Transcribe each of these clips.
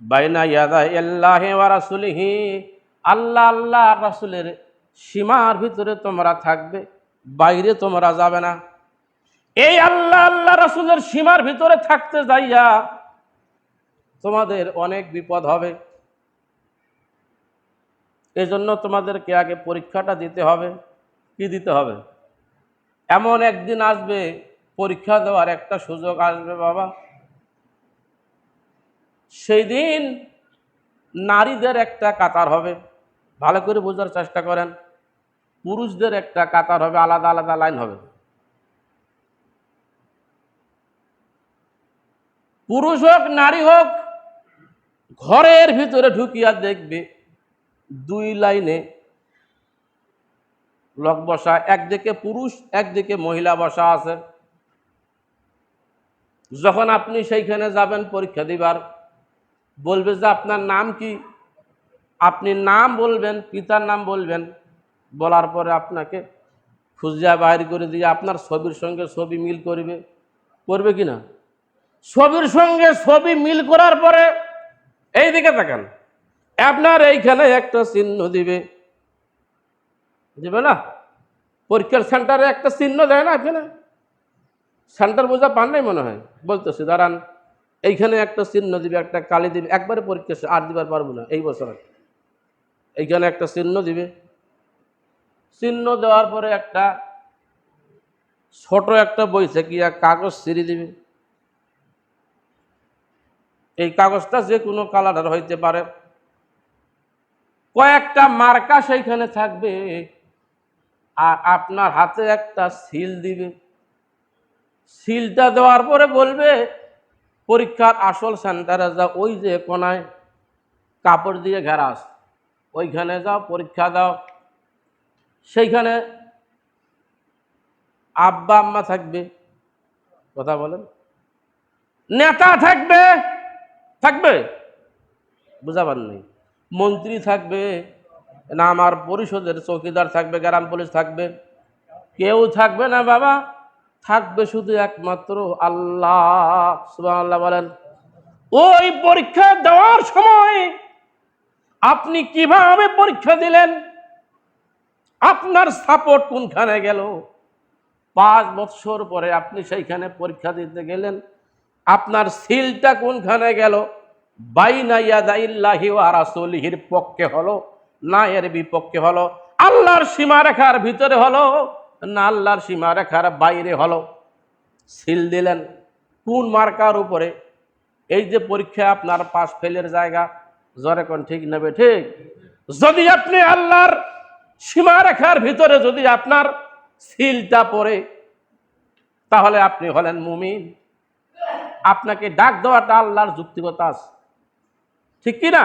বাইনা ইয়াদা আল্লাহ রাসুলিহি। আল্লাহ আল্লাহ রাসুলের সীমার ভিতরে তোমরা থাকবে, বাইরে তোমরা যাবে না। এই আল্লাহ আল্লাহ, রাসুলের সীমার ভিতরে থাকতে যাইয়া তোমাদের অনেক বিপদ হবে। এজন্য তোমাদেরকে আগে পরীক্ষাটা দিতে হবে। কি দিতে হবে? এমন একদিন আসবে, পরীক্ষা দেওয়ার একটা সুযোগ আসবে, বাবা। সেই দিন নারীদের একটা কাতার হবে। ভালো করে বোঝার চেষ্টা করেন। পুরুষদের একটা কাতার হবে, আলাদা আলাদা লাইন হবে। পুরুষ হোক, নারী হোক, ঘরের ভিতরে ঢুকিয়া দেখবে দুই লাইনে লোক বসা, একদিকে পুরুষ, একদিকে মহিলা বসা আছে। যখন আপনি সেইখানে যাবেন পরীক্ষা দিবার বলবে যে আপনার নাম কি? আপনি নাম বলবেন, পিতার নাম বলবেন, বলার পরে আপনাকে খুঁজিয়া বাইর করে দিয়ে আপনার ছবির সঙ্গে ছবি মিল করবে। করবে কি না? ছবির সঙ্গে ছবি মিল করার পরে এই দিকে তাকান। আপনার এইখানে একটা চিহ্ন দিবে। দিবে না? পরীক্ষার সেন্টারে একটা চিহ্ন দেয় না এখানে। সেন্টার বোঝা পান নাই মনে হয়। বলতেছি, দাঁড়ান। এইখানে একটা চিহ্ন দিবে, একটা কালি দিবে, একবারে পরীক্ষা আর দিবার পারব না এই বছর এইখানে একটা চিহ্ন দিবে। চিহ্ন দেওয়ার পরে একটা ছোট একটা এক কাগজ ছিঁড়ে দিবে। এই কাগজটা যে কোনো কালারের হইতে পারে। কয়েকটা মার্কা সেইখানে থাকবে। আর আপনার হাতে একটা সিল দিবে। সিলটা দেওয়ার পরে বলবে পরীক্ষার আসল সেন্টারে যা, ওই যে কোনায় কাপড় দিয়ে ঘেরাস ওইখানে যাও, পরীক্ষা দাও। সেইখানে আব্বা আম্মা থাকবে। কথা বলেন। নেতা থাকবে। থাকবে? বুঝাবার নেই। মন্ত্রী থাকবে, না আমার পরিষদের চৌকিদার থাকবে, গ্রাম পুলিশ থাকবে। কেউ থাকবে না বাবা। থাকবে শুধু একমাত্র আল্লাহ। সুবহানাল্লাহ বলেন, ওই পরীক্ষা দেওয়ার সময় আপনি কীভাবে পরীক্ষা দিলেন? আপনার সাপোর্ট কোনখানে গেল? পাঁচ বৎসর পরে আপনি সেইখানে পরীক্ষা দিতে গেলেন। আপনার সিলটা কোনখানে গেল? বাইনা ইয়াদাইল্লাহি ওয়া রাসূলিহির পক্ষে হলো, না এর বিপক্ষে হলো, আল্লাহর সীমারেখার ভিতরে হলো। না আল্লাহর সীমারেখার বাইরে হলো। সিল দিলেন কোন মার্কার উপরে? এই যে পরীক্ষা আপনার পাশ ফেলের জায়গা, জরে কোন ঠিক নেবে ঠিক? যদি আপনি আল্লাহর সীমারেখার ভিতরে যদি আপনার সিলটা পড়ে, তাহলে আপনি হলেন মুমিন। আপনাকে ডাক দেওয়াটা আল্লাহর যুক্তিগত আছে ঠিক কি না?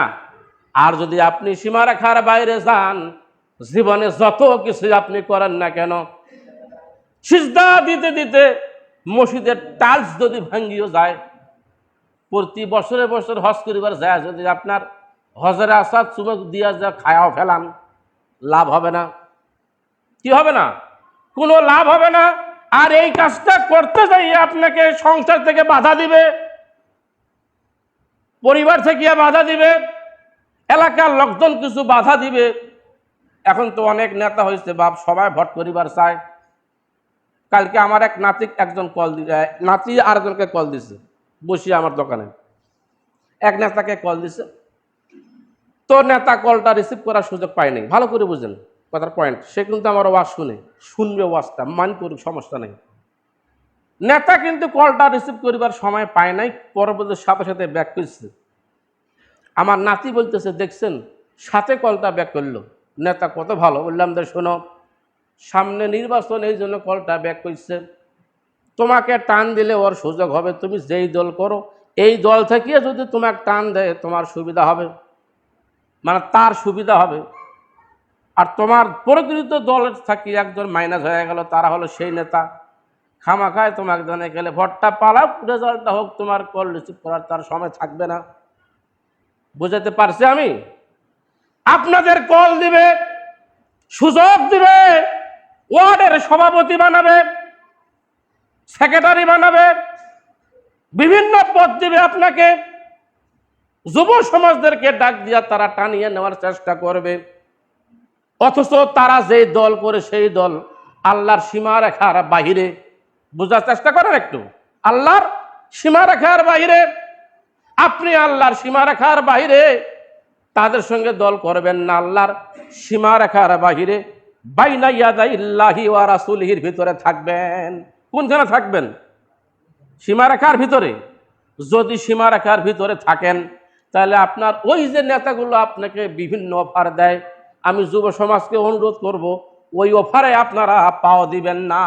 আর যদি আপনি সীমারেখার বাইরে যান, জীবনে যত কিছু আপনি করেন না কেন সিজদা দিতে দিতে মসজিদের টাচ যদি ভাঙ্গিও যায়, প্রতি বছরে বছর হজ করিবার যায়, যদি আপনার হজের আসাদ চুমক দিয়া যা খায়াও ফেলান, লাভ হবে না। কি হবে না? কোনো লাভ হবে না। আর এই কাজটা করতে যাই আপনাকে সংসার থেকে বাধা দিবে, পরিবার থেকে বাধা দিবে, এলাকার লোকজন কিছু বাধা দিবে। এখন তো অনেক নেতা হয়েছে বাপ সবাই ভোট করিবার চায়। কালকে আমার এক নাতি একজন কল নাতি আরেকজনকে কল দিছে বসি আমার দোকানে। এক নেতাকে কল দিছে। তো নেতা কলটা রিসিভ করার সুযোগ পায়নি ভালো করে বুঝেন কথার পয়েন্ট সে কিন্তু আমার ওয়াজ শুনে, শুনবে ওয়াজটা মান করুক, সমস্যা নেই। নেতা কিন্তু কলটা রিসিভ করিবার সময় পায় নাই, পরবর্তী সাথে সাথে ব্যাক করছে। আমার নাতি বলতেছে, দেখছেন, সাথে কলটা ব্যাক করল। নেতা কত ভালো, বললাম যে শোনো সামনে নির্বাচন, এই জন্য কলটা ব্যাক করছে। তোমাকে টান দিলে ওর সুযোগ হবে, তুমি যেই দল করো, এই দল থেকে যদি তোমাকে টান দেয়, তোমার সুবিধা হবে। মানে তার সুবিধা হবে। আর তোমার প্রকৃত দলের থাকি একজন মাইনাস হয়ে গেল, তারা হলো সেই নেতা। খামাখায় তোমাকে জানে গেলে ভোটটা পালাও রেজাল্টটা হোক, তোমার কল রিসিভ করার তার সময় থাকবে না। বুঝাতে পারছি আমি? আপনাদের কল দিবে, সুযোগ দিবে। ওয়ার্ডের সভাপতি বানাবে, সেক্রেটারি বানাবে, বিভিন্ন পদ দিবে আপনাকে। যুব সমাজদেরকে ডাক দিয়া তারা টানিয়ে নেওয়ার চেষ্টা করবে। অথচ তারা যেই দল করে সেই দল আল্লাহর সীমারেখার বাহিরে। বোঝার চেষ্টা করেন একটু? আল্লাহর সীমারেখার বাহিরে। আপনি আল্লাহর সীমারেখার বাহিরে তাদের সঙ্গে দল করবেন না, আল্লাহর সীমারেখার বাহিরে। বাইনা ইয়াদা ইল্লাহি ওয়া রাসুলহির ভিতরে থাকবেন। কোনখানে থাকবেন? সীমারেখার ভিতরে। যদি সীমারেখার ভিতরে থাকেন, তাহলে আপনার ওই যে নেতাগুলো আপনাকে বিভিন্ন অফার দেয়, আমি যুব সমাজকে অনুরোধ করব, ওই অফারে আপনারা পাওয়া দিবেন না।